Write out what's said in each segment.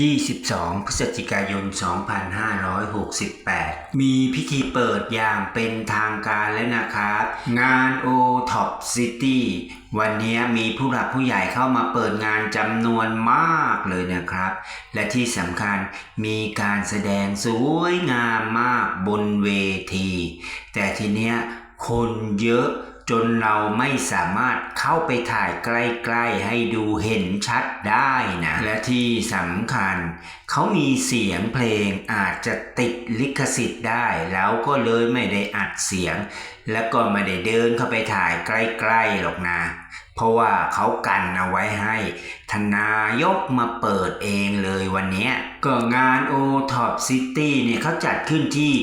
22 พฤศจิกายน 2568 มีพิธีเปิดอย่างเป็นทางการแล้วนะครับ งาน O Top City วันนี้มีผู้หลักผู้ใหญ่เข้ามาเปิดงานจำนวนมากเลยนะครับ และที่สำคัญมีการแสดงสวยงามมากบนเวที แต่ทีเนี้ยคนเยอะ จนเราไม่สามารถเข้าไปถ่ายใกล้ๆให้ดูเห็นชัดได้นะ และที่สำคัญ เขามีเสียงเพลงอาจจะติดลิขสิทธิ์ได้ แล้วก็เลยไม่ได้อัดเสียง แล้วก็ไม่ได้เดินเข้าไปถ่ายใกล้ๆหรอกนะเพราะว่าเขากันเอาไว้ให้ทนายกมาเปิดเองเลยวันนี้ก็งาน O Top City เนี่ยเขาจัดขึ้นที่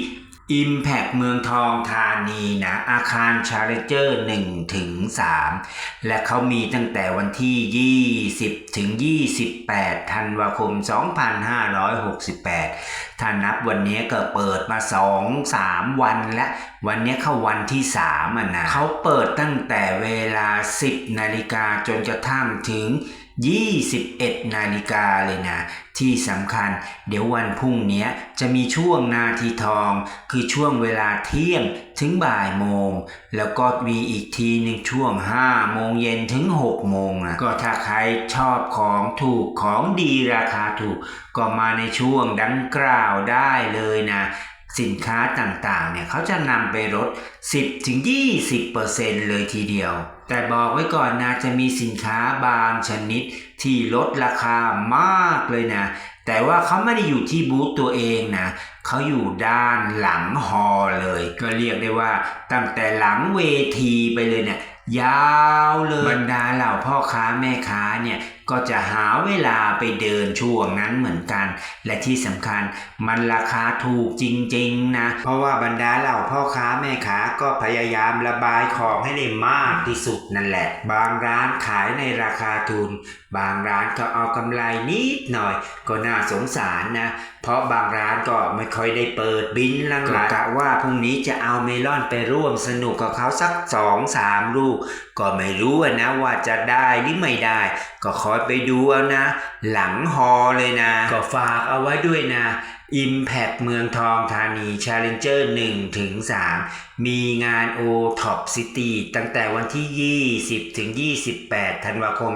Impact เมืองทองธานีนะอาคาร Challenger 1ถึง3และเขามีตั้งแต่วันที่ 20 ถึง 28 ธันวาคม 2568 ถ้านับวันนี้ก็เปิดมา 2 3 วันและวันนี้เข้าวันที่3อะนะเขาเปิดตั้งแต่เวลา 10 นาฬิกาจนกระทั่งถึง 21 นาฬิกาเลยนะ ที่สำคัญ เดี๋ยววันพรุ่งนี้จะมีช่วงนาทีทอง คือช่วงเวลาเที่ยงถึงบ่ายโมง แล้วก็มีอีกทีหนึ่งช่วง 5 โมงเย็นถึง 6 โมงนะก็ถ้าใครชอบของถูกของดีราคาถูก ก็มาในช่วงดังกล่าวได้เลยนะสินค้าต่างๆ เนี่ยเขาจะนำไปลด 10-20%เลยทีเดียว แต่บอกไว้ก่อนนะจะมีสินค้าบางชนิดที่ลดราคามากเลยนะ แต่ว่าเขาไม่ได้อยู่ที่บูธตัวเองนะเขาอยู่ด้านหลังฮอเลย ก็เรียกได้ว่าตั้งแต่หลังเวทีไปเลยเนี่ย ยาวเลยบรรดาเหล่าพ่อค้าแม่ค้าเนี่ยก็จะหาเวลาไปเดินช่วงนั้นเหมือนกัน และที่สำคัญมันราคาถูกจริงๆนะ เพราะว่าบรรดาเหล่าพ่อค้าแม่ค้าก็พยายามระบายของให้ได้มากที่สุดนั่นแหละ บางร้านขายในราคาทุน บางร้านก็เอากำไรนิดหน่อย ก็น่าสงสารนะ เพราะบางร้านก็ไม่ค่อยได้เปิดบินลังหลกะว่าพรุ่งนี้จะเอาเมลอนไปร่วมสนุกกับเขาสักสองสามลูกก็ไม่รู้นะว่าจะได้หรือไม่ได้ ก็คอยไปดูเอานะ หลังฮอเลยนะ ก็ฝากเอาไว้ด้วยนะ Impact เมืองทองธานี Challenger 1ถึง3มีงาน O Top City ตั้งแต่วันที่ 20ถึง28 ธันวาคม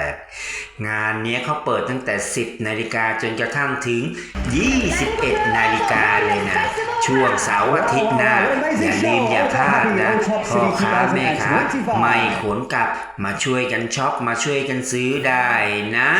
2568 งานนี้เขาเปิดตั้งแต่ 10 นาฬิกาจนกระทั่งถึง 21 นาฬิกาเลยนะ ช่วงเสาร์อาทิตย์หน้า อย่าลืมอย่าพลาดนะพ่อค้าแม่ค้าไม่ขนกลับมาช่วยกันช็อปมาช่วยกันซื้อได้นะ